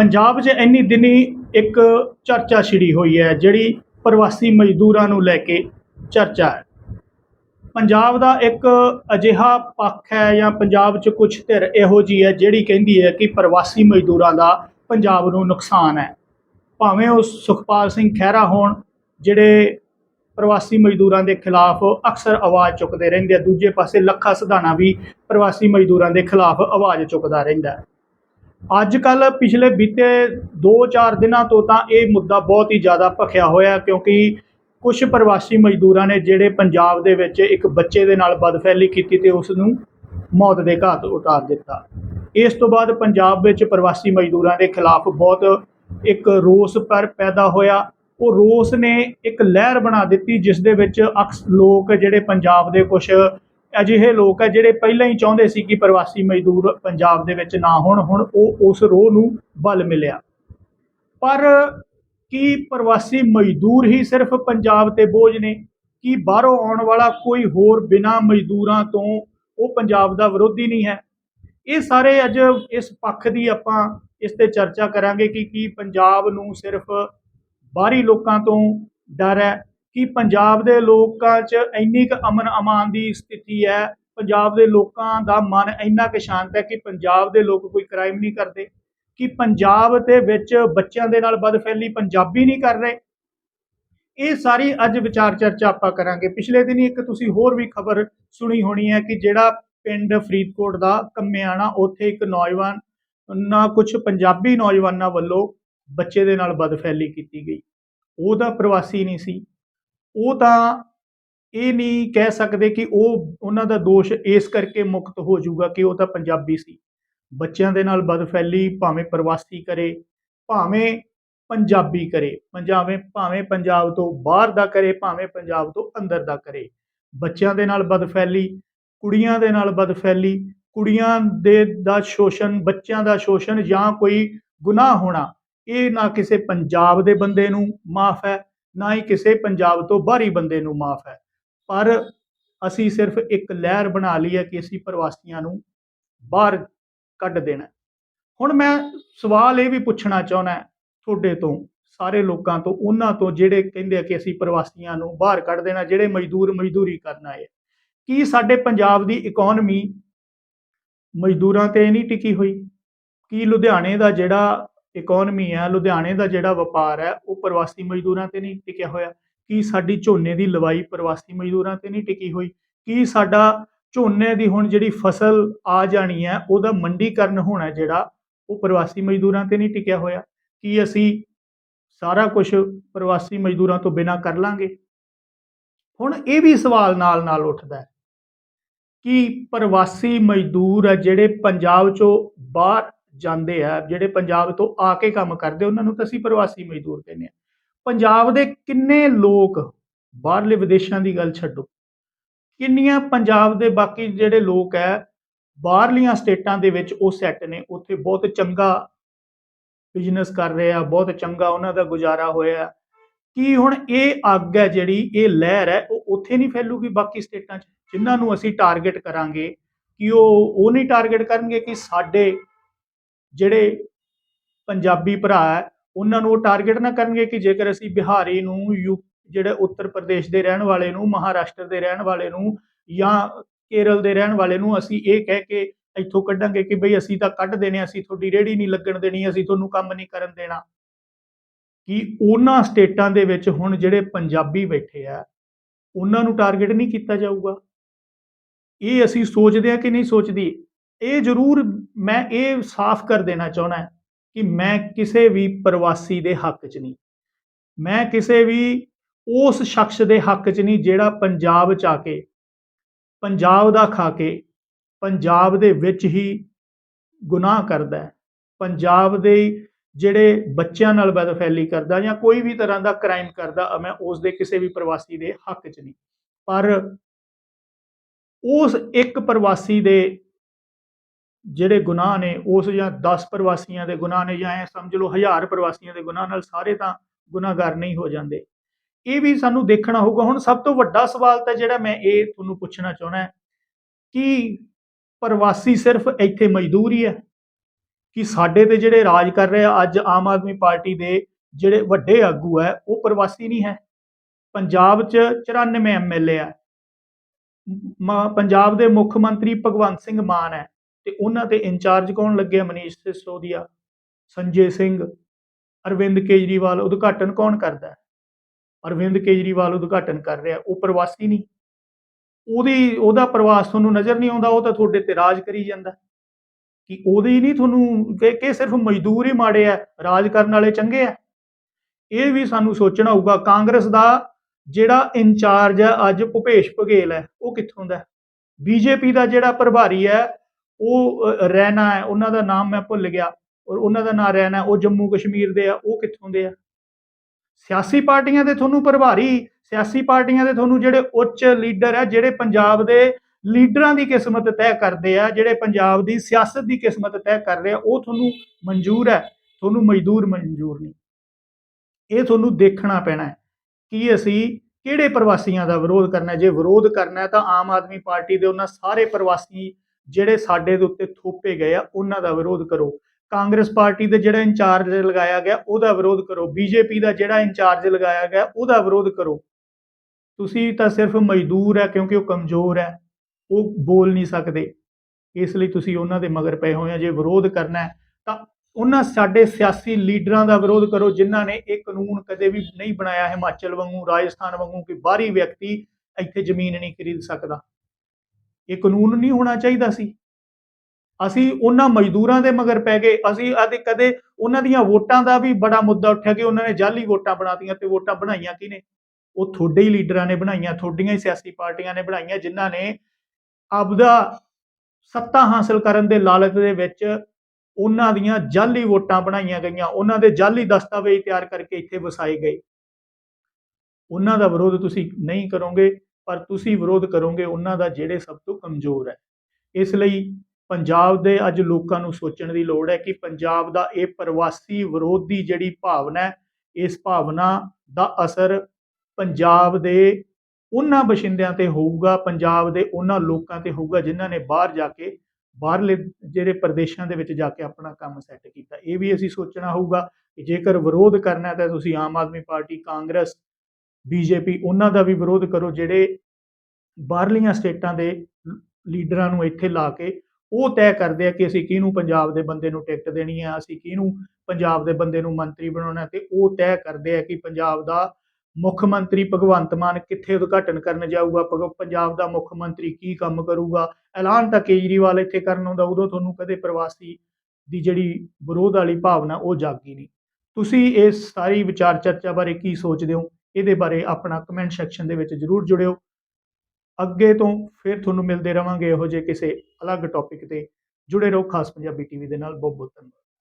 ਪੰਜਾਬ 'ਚ ਇੰਨੀ ਦਿਨੀ ਇੱਕ ਚਰਚਾ ਛਿੜੀ ਹੋਈ ਹੈ, ਜਿਹੜੀ ਪ੍ਰਵਾਸੀ ਮਜ਼ਦੂਰਾਂ ਨੂੰ ਲੈ ਕੇ ਚਰਚਾ ਹੈ। ਪੰਜਾਬ ਦਾ ਇੱਕ ਅਜਿਹਾ ਪੱਖ ਹੈ ਜਾਂ ਪੰਜਾਬ 'ਚ ਕੁਝ ਧਿਰ ਇਹੋ ਜਿਹੀ ਹੈ ਜਿਹੜੀ ਕਹਿੰਦੀ ਹੈ ਕਿ ਪ੍ਰਵਾਸੀ ਮਜ਼ਦੂਰਾਂ ਦਾ ਪੰਜਾਬ ਨੂੰ ਨੁਕਸਾਨ ਹੈ। ਭਾਵੇਂ ਉਹ ਸੁਖਪਾਲ ਸਿੰਘ ਖਹਿਰਾ ਹੋਣ, ਜਿਹੜੇ ਪ੍ਰਵਾਸੀ ਮਜ਼ਦੂਰਾਂ ਦੇ ਖਿਲਾਫ ਅਕਸਰ ਆਵਾਜ਼ ਚੁੱਕਦੇ ਰਹਿੰਦੇ ਆ, ਦੂਜੇ ਪਾਸੇ ਲੱਖਾ ਸਿਧਾਣਾ ਵੀ ਪ੍ਰਵਾਸੀ ਮਜ਼ਦੂਰਾਂ ਦੇ ਖਿਲਾਫ ਆਵਾਜ਼ ਚੁੱਕਦਾ ਰਹਿੰਦਾ ਅੱਜ ਕੱਲ ਪਿਛਲੇ ਬੀਤੇ 2-4 ਦਿਨਾਂ ਤੋਂ ਤਾਂ ਇਹ ਮੁੱਦਾ ਬਹੁਤ ਹੀ ਜ਼ਿਆਦਾ ਭਖਿਆ ਹੋਇਆ ਕਿਉਂਕਿ ਕੁਝ ਪ੍ਰਵਾਸੀ ਮਜ਼ਦੂਰਾਂ ਨੇ ਜਿਹੜੇ ਪੰਜਾਬ ਦੇ ਵਿੱਚ ਇੱਕ ਬੱਚੇ ਦੇ ਨਾਲ ਬਦਫੈਲੀ ਕੀਤੀ ਤੇ ਉਸ ਨੂੰ ਮੌਤ ਦੇ ਘਾਟ ਉਤਾਰ ਦਿੱਤਾ। ਇਸ ਤੋਂ ਬਾਅਦ ਪੰਜਾਬ ਵਿੱਚ ਪ੍ਰਵਾਸੀ ਮਜ਼ਦੂਰਾਂ ਦੇ ਖਿਲਾਫ ਬਹੁਤ ਇੱਕ ਰੋਸ ਪਰ ਪੈਦਾ ਹੋਇਆ। ਉਹ ਰੋਸ ਨੇ ਇੱਕ ਲਹਿਰ ਬਣਾ ਦਿੱਤੀ, ਜਿਸ ਦੇ ਵਿੱਚ ਅਕਸ ਲੋਕ ਜਿਹੜੇ ਪੰਜਾਬ ਦੇ ਕੁਝ ਅਜਿਹੇ ਲੋਕ ਹੈ ਜਿਹੜੇ ਪਹਿਲਾਂ ਹੀ ਚਾਹੁੰਦੇ ਸੀ ਕਿ ਪ੍ਰਵਾਸੀ ਮਜ਼ਦੂਰ ਪੰਜਾਬ ਦੇ ਵਿੱਚ ਨਾ ਹੋਣ, ਹੁਣ ਉਹ ਉਸ ਰੋਹ ਨੂੰ ਬਲ ਮਿਲਿਆ। ਪਰ ਕੀ ਪ੍ਰਵਾਸੀ ਮਜ਼ਦੂਰ ਹੀ ਸਿਰਫ ਪੰਜਾਬ ਤੇ ਬੋਝ ਨੇ? ਕੀ ਬਾਹਰੋਂ ਆਉਣ ਵਾਲਾ ਕੋਈ ਹੋਰ ਬਿਨਾ ਮਜ਼ਦੂਰਾਂ ਤੋਂ ਉਹ ਪੰਜਾਬ ਦਾ ਵਿਰੋਧੀ ਨਹੀਂ ਹੈ? ਇਹ ਸਾਰੇ ਅੱਜ ਇਸ ਪੱਖ ਦੀ ਆਪਾਂ ਇਸ ਤੇ ਚਰਚਾ ਕਰਾਂਗੇ ਕਿ ਕੀ ਪੰਜਾਬ ਨੂੰ ਸਿਰਫ ਬਾਹਰੀ ਲੋਕਾਂ ਤੋਂ ਡਰ ਹੈ ਕਿ ਪੰਜਾਬ ਦੇ ਲੋਕਾਂ 'ਚ ਇੰਨੀ ਕੁ ਅਮਨ ਅਮਾਨ ਦੀ ਸਥਿਤੀ ਹੈ, ਪੰਜਾਬ ਦੇ ਲੋਕਾਂ ਦਾ ਮਨ ਇੰਨਾ ਕੁ ਸ਼ਾਂਤ ਹੈ ਕਿ ਪੰਜਾਬ ਦੇ ਲੋਕ ਕੋਈ ਕ੍ਰਾਈਮ ਨਹੀਂ ਕਰਦੇ, ਕਿ ਪੰਜਾਬ ਦੇ ਵਿੱਚ ਬੱਚਿਆਂ ਦੇ ਨਾਲ ਬਦਫੈਲੀ ਪੰਜਾਬੀ ਨਹੀਂ ਕਰ ਰਹੇ। ਇਹ ਸਾਰੀ ਅੱਜ ਵਿਚਾਰ ਚਰਚਾ ਆਪਾਂ ਕਰਾਂਗੇ। ਪਿਛਲੇ ਦਿਨੀ ਇੱਕ ਤੁਸੀਂ ਹੋਰ ਵੀ ਖਬਰ ਸੁਣੀ ਹੋਣੀ ਹੈ ਕਿ ਜਿਹੜਾ ਪਿੰਡ ਫਰੀਦਕੋਟ ਦਾ ਕੰਮਿਆਣਾ, ਉੱਥੇ ਇੱਕ ਨੌਜਵਾਨ, ਨਾ ਕੁਝ ਪੰਜਾਬੀ ਨੌਜਵਾਨਾਂ ਵੱਲੋਂ ਬੱਚੇ ਦੇ ਨਾਲ ਬਦਫੈਲੀ ਕੀਤੀ ਗਈ। ਉਹ ਤਾਂ ਪ੍ਰਵਾਸੀ ਨਹੀਂ ਸੀ। ਉਹ ਤਾਂ ਇਹ ਨਹੀਂ ਕਹਿ ਸਕਦੇ ਕਿ ਉਹ ਉਹਨਾਂ ਦਾ ਦੋਸ਼ ਇਸ ਕਰਕੇ ਮੁਕਤ ਹੋ ਜਾਊਗਾ ਕਿ ਉਹ ਤਾਂ ਪੰਜਾਬੀ ਸੀ। ਬੱਚਿਆਂ ਦੇ ਨਾਲ ਬਦਫੈਲੀ ਭਾਵੇਂ ਪ੍ਰਵਾਸੀ ਕਰੇ, ਭਾਵੇਂ ਪੰਜਾਬੀ ਕਰੇ, ਪੰਜਾਵੇਂ, ਭਾਵੇਂ ਪੰਜਾਬ ਤੋਂ ਬਾਹਰ ਦਾ ਕਰੇ, ਭਾਵੇਂ ਪੰਜਾਬ ਤੋਂ ਅੰਦਰ ਦਾ ਕਰੇ। ਬੱਚਿਆਂ ਦੇ ਨਾਲ ਬਦਫੈਲੀ, ਕੁੜੀਆਂ ਦੇ ਨਾਲ ਬਦਫੈਲੀ, ਕੁੜੀਆਂ ਦੇ ਦਾ ਸ਼ੋਸ਼ਣ, ਬੱਚਿਆਂ ਦਾ ਸ਼ੋਸ਼ਣ ਜਾਂ ਕੋਈ ਗੁਨਾਹ ਹੋਣਾ, ਇਹ ਨਾ ਕਿਸੇ ਪੰਜਾਬ ਦੇ ਬੰਦੇ ਨੂੰ ਮਾਫ ਹੈ ਨਾ ਹੀ ਕਿਸੇ ਪੰਜਾਬ ਤੋਂ ਬਾਹਰੀ ਬੰਦੇ ਨੂੰ ਮਾਫ ਹੈ। ਪਰ ਅਸੀਂ ਸਿਰਫ ਇੱਕ ਲਹਿਰ ਬਣਾ ਲਈ ਹੈ ਕਿ ਅਸੀਂ ਪ੍ਰਵਾਸੀਆਂ ਨੂੰ ਬਾਹਰ ਕੱਢ ਦੇਣਾ ਹੁਣ ਮੈਂ ਸਵਾਲ ਇਹ ਵੀ ਪੁੱਛਣਾ ਚਾਹੁੰਦਾ ਤੁਹਾਡੇ ਤੋਂ, ਸਾਰੇ ਲੋਕਾਂ ਤੋਂ, ਉਹਨਾਂ ਤੋਂ ਜਿਹੜੇ ਕਹਿੰਦੇ ਆ ਕਿ ਅਸੀਂ ਪ੍ਰਵਾਸੀਆਂ ਨੂੰ ਬਾਹਰ ਕੱਢ ਦੇਣਾ, ਜਿਹੜੇ ਮਜ਼ਦੂਰ ਮਜ਼ਦੂਰੀ ਕਰਨ ਆਏ ਕੀ ਸਾਡੇ ਪੰਜਾਬ ਦੀ ਇਕਨੋਮੀ ਮਜ਼ਦੂਰਾਂ ਤੇ ਨਹੀਂ ਟਿਕੀ ਹੋਈ? ਕੀ ਲੁਧਿਆਣੇ ਦਾ ਜਿਹੜਾ ਇਕਨੋਮੀ ਹੈ ਲੁਧਿਆਣੇ ਦਾ ਜਿਹੜਾ ਵਪਾਰ ਹੈ ਉਹ ਪ੍ਰਵਾਸੀ ਮਜ਼ਦੂਰਾਂ ਤੇ ਨਹੀਂ ਟਿਕਿਆ ਹੋਇਆ। ਕੀ ਸਾਡੀ ਝੋਨੇ ਦੀ ਲਵਾਈ ਪ੍ਰਵਾਸੀ ਮਜ਼ਦੂਰਾਂ ਤੇ ਨਹੀਂ ਟਿਕੀ ਹੋਈ? ਕੀ ਸਾਡਾ ਝੋਨੇ ਦੀ ਹੁਣ ਜਿਹੜੀ ਫਸਲ ਆ ਜਾਣੀ ਹੈ ਉਹਦਾ ਮੰਡੀਕਰਨ ਹੋਣਾ ਜਿਹੜਾ, ਉਹ ਪ੍ਰਵਾਸੀ ਮਜ਼ਦੂਰਾਂ ਤੇ ਨਹੀਂ ਟਿਕਿਆ ਹੋਇਆ? ਕੀ ਅਸੀਂ ਸਾਰਾ ਕੁਝ ਪ੍ਰਵਾਸੀ ਮਜ਼ਦੂਰਾਂ ਤੋਂ ਬਿਨਾਂ ਕਰ ਲਾਂਗੇ? ਹੁਣ ਇਹ ਵੀ ਸਵਾਲ ਨਾਲ ਨਾਲ ਉੱਠਦਾ ਹੈ ਕਿ ਪ੍ਰਵਾਸੀ ਮਜ਼ਦੂਰ ਆ ਜਿਹੜੇ ਪੰਜਾਬ ਚੋਂ ਬਾਹਰ ਜਾਂਦੇ ਆ, ਜਿਹੜੇ ਪੰਜਾਬ ਤੋਂ ਆ ਕੇ ਕੰਮ ਕਰਦੇ, ਉਹਨਾਂ ਨੂੰ ਤਾਂ ਅਸੀਂ ਪ੍ਰਵਾਸੀ ਮਜ਼ਦੂਰ ਕਹਿੰਦੇ ਆ। ਪੰਜਾਬ ਦੇ ਕਿੰਨੇ ਲੋਕ ਬਾਹਰਲੇ ਵਿਦੇਸ਼ਾਂ ਦੀ ਗੱਲ ਛੱਡੋ। ਕਿੰਨੀਆਂ ਪੰਜਾਬ ਦੇ ਬਾਕੀ ਜਿਹੜੇ ਲੋਕ ਹੈ ਬਾਹਰਲੀਆਂ ਸਟੇਟਾਂ ਦੇ ਵਿੱਚ ਉਹ ਸੈੱਟ ਨੇ, ਉੱਥੇ ਬਹੁਤ ਚੰਗਾ ਬਿਜ਼ਨਸ ਕਰ ਰਹੇ ਆ, ਬਹੁਤ ਚੰਗਾ ਉਹਨਾਂ ਦਾ ਗੁਜ਼ਾਰਾ ਹੋਇਆ ਕੀ ਹੁਣ ਇਹ ਅੱਗ ਹੈ ਜਿਹੜੀ, ਇਹ ਲਹਿਰ ਹੈ ਉਹ ਉੱਥੇ ਨਹੀਂ ਫੈਲੂਗੀ ਬਾਕੀ ਸਟੇਟਾਂ 'ਚ? ਜਿਨ੍ਹਾਂ ਨੂੰ ਅਸੀਂ ਟਾਰਗੇਟ ਕਰਾਂਗੇ, ਕਿ ਉਹ ਉਹ ਨਹੀਂ ਟਾਰਗੇਟ ਕਰਨਗੇ ਕਿ ਸਾਡੇ ਜਿਹੜੇ ਪੰਜਾਬੀ ਭਰਾ ਹੈ, ਉਹਨਾਂ ਨੂੰ ਉਹ ਟਾਰਗੇਟ ਨਾ ਕਰਨਗੇ ਕਿ ਜੇਕਰ ਅਸੀਂ ਬਿਹਾਰੀ ਨੂੰ, ਯੂ, ਜਿਹੜੇ ਉੱਤਰ ਪ੍ਰਦੇਸ਼ ਦੇ ਰਹਿਣ ਵਾਲੇ ਨੂੰ, ਮਹਾਰਾਸ਼ਟਰ ਦੇ ਰਹਿਣ ਵਾਲੇ ਨੂੰ ਜਾਂ ਕੇਰਲ ਦੇ ਰਹਿਣ ਵਾਲੇ ਨੂੰ ਅਸੀਂ ਇਹ ਕਹਿ ਕੇ ਇੱਥੋਂ ਕੱਢਾਂਗੇ ਕਿ ਬਈ ਅਸੀਂ ਤਾਂ ਕੱਢ ਦੇਣੇ, ਅਸੀਂ ਤੁਹਾਡੀ ਰੇੜੀ ਨਹੀਂ ਲੱਗਣ ਦੇਣੀ, ਅਸੀਂ ਤੁਹਾਨੂੰ ਕੰਮ ਨਹੀਂ ਕਰਨ ਦੇਣਾ। ਕਿ ਉਹਨਾਂ ਸਟੇਟਾਂ ਦੇ ਵਿੱਚ ਹੁਣ ਜਿਹੜੇ ਪੰਜਾਬੀ ਬੈਠੇ ਆ, ਉਹਨਾਂ ਨੂੰ ਟਾਰਗੇਟ ਨਹੀਂ ਕੀਤਾ ਜਾਊਗਾ। ਇਹ ਅਸੀਂ ਸੋਚਦੇ ਆ ਕਿ ਨਹੀਂ ਸੋਚਦੀ? ਇਹ ਜ਼ਰੂਰ ਮੈਂ ਇਹ ਸਾਫ਼ ਕਰ ਦੇਣਾ ਚਾਹੁੰਦਾ ਕਿ ਮੈਂ ਕਿਸੇ ਵੀ ਪ੍ਰਵਾਸੀ ਦੇ ਹੱਕ 'ਚ ਨਹੀਂ। ਮੈਂ ਕਿਸੇ ਵੀ ਉਸ ਸ਼ਖਸ ਦੇ ਹੱਕ 'ਚ ਨਹੀਂ ਜਿਹੜਾ ਪੰਜਾਬ 'ਚ ਆ ਕੇ, ਪੰਜਾਬ ਦਾ ਖਾ ਕੇ, ਪੰਜਾਬ ਦੇ ਵਿੱਚ ਹੀ ਗੁਨਾਹ ਕਰਦਾ ਹੈ। ਪੰਜਾਬ ਦੇ ਜਿਹੜੇ ਬੱਚਿਆਂ ਨਾਲ ਬਦਫੈਲੀ ਕਰਦਾ ਜਾਂ ਕੋਈ ਵੀ ਤਰ੍ਹਾਂ ਦਾ ਕ੍ਰਾਈਮ ਕਰਦਾ ਮੈਂ ਉਸ ਦੇ ਕਿਸੇ ਵੀ ਪ੍ਰਵਾਸੀ ਦੇ ਹੱਕ 'ਚ ਨਹੀਂ। ਪਰ ਉਸ ਇੱਕ ਪ੍ਰਵਾਸੀ ਦੇ ਜਿਹੜੇ ਗੁਨਾਹ ਨੇ, ਉਸ ਜਾਂ 10 ਪ੍ਰਵਾਸੀਆਂ ਦੇ ਗੁਨਾਹ ਨੇ ਜਾਂ ਐ ਸਮਝ ਲਓ ਹਜ਼ਾਰ ਪ੍ਰਵਾਸੀਆਂ ਦੇ ਗੁਨਾਹ ਨਾਲ ਸਾਰੇ ਤਾਂ ਗੁਨਾਹਗਾਰ ਨਹੀਂ ਹੋ ਜਾਂਦੇ। ਇਹ ਵੀ ਸਾਨੂੰ ਦੇਖਣਾ ਹੋਊਗਾ। ਹੁਣ ਸਭ ਤੋਂ ਵੱਡਾ ਸਵਾਲ ਤਾਂ ਜਿਹੜਾ ਮੈਂ ਇਹ ਤੁਹਾਨੂੰ ਪੁੱਛਣਾ ਚਾਹੁੰਦਾ ਕਿ ਪ੍ਰਵਾਸੀ ਸਿਰਫ ਇੱਥੇ ਮਜ਼ਦੂਰ ਹੀ ਹੈ? ਕਿ ਸਾਡੇ ਤੇ ਜਿਹੜੇ ਰਾਜ ਕਰ ਰਹੇ ਆ ਅੱਜ ਆਮ ਆਦਮੀ ਪਾਰਟੀ ਦੇ ਜਿਹੜੇ ਵੱਡੇ ਆਗੂ ਹੈ, ਉਹ ਪ੍ਰਵਾਸੀ ਨਹੀਂ ਹੈ? ਪੰਜਾਬ 'ਚ 94 ਐਮਐਲਏ ਆ ਮ- ਪੰਜਾਬ ਦੇ ਮੁੱਖ ਮੰਤਰੀ ਭਗਵੰਤ ਸਿੰਘ ਮਾਨ ਹੈ। ਤੇ ਉਹਨਾਂ ਤੇ ਇੰਚਾਰਜ ਕੌਣ ਲੱਗਿਆ ਮਨੀਸ਼ ਸਿਸੋਦੀਆ ਸੰਜੇ ਸਿੰਘ, ਅਰਵਿੰਦ ਕੇਜਰੀਵਾਲ ਉਦਘਾਟਨ ਕੌਣ ਕਰਦਾ ਅਰਵਿੰਦ ਕੇਜਰੀਵਾਲ ਉਦਘਾਟਨ ਕਰ ਰਿਹਾ, ਉਹ ਪ੍ਰਵਾਸੀ ਨਹੀਂ। ਉਹਦੀ, ਉਹਦਾ ਪ੍ਰਵਾਸ ਤੁਹਾਨੂੰ ਨਜ਼ਰ ਨਹੀਂ ਆਉਂਦਾ, ਉਹ ਤਾਂ ਤੁਹਾਡੇ ਤੇ ਰਾਜ ਕਰੀ ਜਾਂਦਾ। ਕਿ ਉਹਦੀ ਨਹੀਂ ਤੁਹਾਨੂੰ, ਕਿ ਕਿ ਸਿਰਫ ਮਜ਼ਦੂਰ ਹੀ ਮਾੜੇ ਆ, ਰਾਜ ਕਰਨ ਵਾਲੇ ਚੰਗੇ ਆ। ਇਹ ਵੀ ਸਾਨੂੰ ਸੋਚਣਾ ਹੋਊਗਾ, ਕਾਂਗਰਸ ਦਾ ਜਿਹੜਾ ਇੰਚਾਰਜ ਹੈ ਅੱਜ ਭੁਪੇਸ਼ ਬਘੇਲ ਹੈ, ਉਹ ਕਿੱਥੋਂ ਦਾ ਬੀਜੇਪੀ ਦਾ ਜਿਹੜਾ ਪ੍ਰਭਾਰੀ ਹੈ ਉਹ ਰਹਿਣਾ ਹੈ, ਉਹਨਾਂ ਦਾ ਨਾਮ ਮੈਂ ਭੁੱਲ ਗਿਆ। ਔਰ ਉਹਨਾਂ ਦਾ ਨਾਂ ਰਹਿਣਾ ਉਹ ਜੰਮੂ ਕਸ਼ਮੀਰ ਦੇ ਆ, ਉਹ ਕਿੱਥੋਂ ਦੇ ਆ? ਸਿਆਸੀ ਪਾਰਟੀਆਂ ਦੇ ਤੁਹਾਨੂੰ ਪ੍ਰਭਾਰੀ, ਸਿਆਸੀ ਪਾਰਟੀਆਂ ਦੇ ਤੁਹਾਨੂੰ ਜਿਹੜੇ ਉੱਚ ਲੀਡਰ ਹੈ ਜਿਹੜੇ ਪੰਜਾਬ ਦੇ ਲੀਡਰਾਂ ਦੀ ਕਿਸਮਤ ਤੈਅ ਕਰਦੇ ਆ, ਜਿਹੜੇ ਪੰਜਾਬ ਦੀ ਸਿਆਸਤ ਦੀ ਕਿਸਮਤ ਤੈਅ ਕਰ ਰਹੇ ਆ, ਉਹ ਤੁਹਾਨੂੰ ਮਨਜ਼ੂਰ ਹੈ। ਤੁਹਾਨੂੰ ਮਜ਼ਦੂਰ ਮਨਜ਼ੂਰ ਨਹੀਂ। ਇਹ ਤੁਹਾਨੂੰ ਦੇਖਣਾ ਪੈਣਾ ਹੈ ਕਿ ਅਸੀਂ ਕਿਹੜੇ ਪ੍ਰਵਾਸੀਆਂ ਦਾ ਵਿਰੋਧ ਕਰਨਾ ਜੇ ਵਿਰੋਧ ਕਰਨਾ ਹੈ ਤਾਂ ਆਮ ਆਦਮੀ ਪਾਰਟੀ ਦੇ ਉਹਨਾਂ ਸਾਰੇ ਪ੍ਰਵਾਸੀ ਜਿਹੜੇ ਸਾਡੇ ਦੇ ਉੱਤੇ ਥੋਪੇ ਗਏ ਆ, ਉਹਨਾਂ ਦਾ ਵਿਰੋਧ ਕਰੋ। ਕਾਂਗਰਸ ਪਾਰਟੀ ਦੇ ਜਿਹੜਾ ਇੰਚਾਰਜ ਲਗਾਇਆ ਗਿਆ, ਉਹਦਾ ਵਿਰੋਧ ਕਰੋ। ਬੀਜੇਪੀ ਦਾ ਜਿਹੜਾ ਇੰਚਾਰਜ ਲਗਾਇਆ ਗਿਆ, ਉਹਦਾ ਵਿਰੋਧ ਕਰੋ। ਤੁਸੀਂ ਤਾਂ ਸਿਰਫ ਮਜ਼ਦੂਰ ਹੈ ਕਿਉਂਕਿ ਉਹ ਕਮਜ਼ੋਰ ਹੈ ਉਹ ਬੋਲ ਨਹੀਂ ਸਕਦੇ। ਇਸ ਲਈ ਤੁਸੀਂ ਉਹਨਾਂ ਦੇ ਮਗਰ ਪਏ ਹੋਏ ਆ। ਜੇ ਵਿਰੋਧ ਕਰਨਾ ਹੈ, ਤਾਂ ਉਹਨਾਂ ਸਾਡੇ ਸਿਆਸੀ ਲੀਡਰਾਂ ਦਾ ਵਿਰੋਧ ਕਰੋ, ਜਿਨ੍ਹਾਂ ਨੇ ਇਹ ਕਾਨੂੰਨ ਕਦੇ ਵੀ ਨਹੀਂ ਬਣਾਇਆ, ਹਿਮਾਚਲ ਵਾਂਗੂ, ਰਾਜਸਥਾਨ ਵਾਂਗੂ, ਕਿ ਬਾਹਰੀ ਵਿਅਕਤੀ ਇੱਥੇ ਜ਼ਮੀਨ ਨਹੀਂ ਖਰੀਦ ਸਕਦਾ। ਇਹ ਕਾਨੂੰਨ ਨਹੀਂ ਹੋਣਾ ਚਾਹੀਦਾ ਸੀ। ਅਸੀਂ ਉਹਨਾਂ ਮਜ਼ਦੂਰਾਂ ਦੇ ਮਗਰ ਪੈ ਗਏ। ਅਸੀਂ ਅਤੇ ਕਦੇ ਉਹਨਾਂ ਦੀਆਂ ਵੋਟਾਂ ਦਾ ਵੀ ਬੜਾ ਮੁੱਦਾ ਉੱਠਿਆ ਕਿ ਉਹਨਾਂ ਨੇ ਜਾਲੀ ਵੋਟਾਂ ਬਣਾਤੀਆਂ ਤੇ ਵੋਟਾਂ ਬਣਾਈਆਂ ਕਿਹਨੇ? ਉਹ ਤੁਹਾਡੇ ਹੀ ਲੀਡਰਾਂ ਨੇ ਬਣਾਈਆਂ, ਤੁਹਾਡੀਆਂ ਹੀ ਸਿਆਸੀ ਪਾਰਟੀਆਂ ਨੇ ਬਣਾਈਆਂ ਜਿਨ੍ਹਾਂ ਨੇ ਆਪਦਾ ਸੱਤਾ ਹਾਸਲ ਕਰਨ ਦੇ ਲਾਲਚ ਦੇ ਵਿੱਚ ਉਹਨਾਂ ਦੀਆਂ ਜਾਲੀ ਵੋਟਾਂ ਬਣਾਈਆਂ ਗਈਆਂ। ਉਹਨਾਂ ਦੇ ਜਾਲੀ ਦਸਤਾਵੇਜ਼ ਤਿਆਰ ਕਰਕੇ ਇੱਥੇ ਵਸਾਏ ਗਏ। ਉਹਨਾਂ ਦਾ ਵਿਰੋਧ ਤੁਸੀਂ ਨਹੀਂ ਕਰੋਗੇ। ਪਰ ਤੁਸੀਂ ਵਿਰੋਧ ਕਰੋਗੇ, ਉਹਨਾਂ ਦਾ ਜਿਹੜੇ ਸਭ ਤੋਂ ਕਮਜ਼ੋਰ ਹੈ। ਇਸ ਲਈ ਪੰਜਾਬ ਦੇ ਅੱਜ ਲੋਕਾਂ ਨੂੰ ਸੋਚਣ ਦੀ ਲੋੜ ਹੈ ਕਿ ਪੰਜਾਬ ਦਾ ਇਹ ਪ੍ਰਵਾਸੀ ਵਿਰੋਧੀ ਜਿਹੜੀ ਭਾਵਨਾ ਹੈ, ਇਸ ਭਾਵਨਾ ਦਾ ਅਸਰ ਪੰਜਾਬ ਦੇ ਉਹਨਾਂ ਬਸ਼ਿੰਦਿਆਂ ਤੇ ਹੋਊਗਾ, ਪੰਜਾਬ ਦੇ ਉਹਨਾਂ ਲੋਕਾਂ ਤੇ ਹੋਊਗਾ ਜਿਨ੍ਹਾਂ ਨੇ ਬਾਹਰ ਜਾ ਕੇ, ਬਾਹਰਲੇ ਜਿਹੜੇ ਪ੍ਰਦੇਸ਼ਾਂ ਦੇ ਵਿੱਚ ਜਾ ਕੇ ਆਪਣਾ ਕੰਮ ਸੈੱਟ ਕੀਤਾ। ਇਹ ਵੀ ਅਸੀਂ ਸੋਚਣਾ ਹੋਊਗਾ ਕਿ ਜੇਕਰ ਵਿਰੋਧ ਕਰਨਾ ਹੈ ਤਾਂ ਤੁਸੀਂ ਆਮ ਆਦਮੀ ਪਾਰਟੀ, ਕਾਂਗਰਸ ਬੀਜੇਪੀ ਉਹਨਾਂ ਦਾ ਵੀ ਵਿਰੋਧ ਕਰੋ, ਜਿਹੜੇ ਬਾਹਰਲੀਆਂ ਸਟੇਟਾਂ ਦੇ ਲੀਡਰਾਂ ਨੂੰ ਇੱਥੇ ਲਾ ਕੇ ਉਹ ਤੈਅ ਕਰਦੇ ਆ ਕਿ ਅਸੀਂ ਕਿਹਨੂੰ ਪੰਜਾਬ ਦੇ ਬੰਦੇ ਨੂੰ ਟਿਕਟ ਦੇਣੀ ਹੈ ਅਸੀਂ ਕਿਹਨੂੰ ਪੰਜਾਬ ਦੇ ਬੰਦੇ ਨੂੰ ਮੰਤਰੀ ਬਣਾਉਣਾ, ਤੇ ਉਹ ਤੈਅ ਕਰਦੇ ਆ ਕਿ ਪੰਜਾਬ ਦਾ ਮੁੱਖ ਮੰਤਰੀ ਭਗਵੰਤ ਮਾਨ ਕਿੱਥੇ ਉਦਘਾਟਨ ਕਰਨ ਜਾਊਗਾ, ਭਗ- ਪੰਜਾਬ ਦਾ ਮੁੱਖ ਮੰਤਰੀ ਕੀ ਕੰਮ ਕਰੂਗਾ, ਐਲਾਨ ਤਾਂ ਕੇਜਰੀਵਾਲ ਇੱਥੇ ਕਰਨ ਆਉਂਦਾ, ਉਦੋਂ ਤੁਹਾਨੂੰ ਕਦੇ ਪ੍ਰਵਾਸੀ ਦੀ ਜਿਹੜੀ ਵਿਰੋਧ ਵਾਲੀ ਭਾਵਨਾ, ਉਹ ਜਾਗੀ ਨਹੀਂ। ਤੁਸੀਂ ਇਸ ਸਾਰੀ ਵਿਚਾਰ ਚਰਚਾ ਬਾਰੇ ਕੀ ਸੋਚਦੇ ਹੋ? ਇਹਦੇ ਬਾਰੇ ਆਪਣਾ ਕਮੈਂਟ ਸੈਕਸ਼ਨ ਦੇ ਵਿੱਚ ਜਰੂਰ ਜੁੜਿਓ। ਅੱਗੇ ਤੋਂ ਫਿਰ ਤੁਹਾਨੂੰ ਮਿਲਦੇ ਰਵਾਂਗੇ ਇਹੋ ਜਿਹੇ ਕਿਸੇ ਅਲੱਗ ਟੌਪਿਕ ਤੇ। ਜੁੜੇ ਰਹੋ ਖਾਸ ਪੰਜਾਬੀ ਟੀਵੀ ਦੇ ਨਾਲ। ਬਹੁਤ ਬਹੁਤ ਧੰਨਵਾਦ।